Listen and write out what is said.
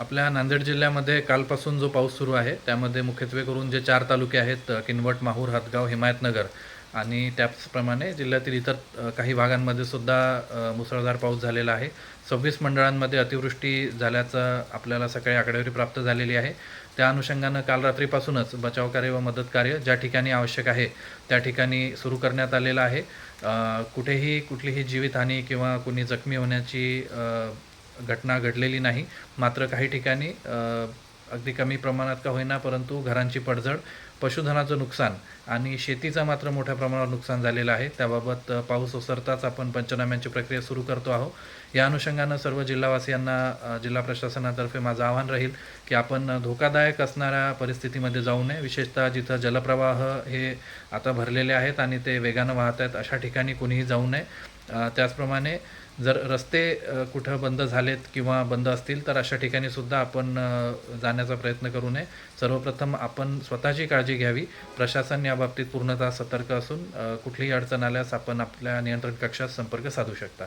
आपल्या नांदेड जिल्ह्यामध्ये कालपासून जो पाऊस सुरू आहे त्यामध्ये मुख्यत्वे करून जे चार तालुके आहेत किनवट माहूर हदगाव हिमायतनगर आणि त्याचप्रमाणे जिल्ह्यातील इतर काही भागांमध्ये सुद्धा मुसळधार पाऊस झालेला आहे. सव्वीस मंडळांमध्ये अतिवृष्टी झाल्याचं आपल्याला सकाळी आकडेवारी प्राप्त झालेली आहे. त्या अनुषंगानं काल रात्रीपासूनच बचावकार्य व मदत कार्य ज्या ठिकाणी आवश्यक आहे त्या ठिकाणी सुरू करण्यात आलेलं आहे. कुठेही कुठलीही जीवितहानी किंवा कुणी जखमी होण्याची घटना घडलेली नाही. मात्र काही ठिकाणी अगदी कमी प्रमाणात का होईना परंतु घरांची पडझड पशुधनाचं नुकसान आणि शेतीचं मात्र मोठ्या प्रमाणावर नुकसान झालेलं आहे. त्याबाबत पाऊस ओसरताच आपण पंचनाम्यांची प्रक्रिया सुरू करतो आहोत. या अनुषंगानं सर्व जिल्हावासियांना जिल्हा प्रशासनातर्फे माझं आवाहन राहील की आपण धोकादायक असणाऱ्या परिस्थितीमध्ये जाऊ नये. विशेषतः जिथं जलप्रवाह हे आता भरलेले आहेत आणि ते वेगानं वाहत आहेत अशा ठिकाणी कुणीही जाऊ नये. त्याचप्रमाणे जर रस्ते कुठं बंद झालेत किंवा बंद असतील तर अशा ठिकाणी सुद्धा आपण जाण्याचा प्रयत्न करू नये. सर्वप्रथम आपण स्वतःची काळजी घ्यावी. प्रशासन याबाबतीत पूर्णतः सतर्क असून कुठलीही अडचण आल्यास आपण आपल्या नियंत्रण कक्षात संपर्क साधू शकता.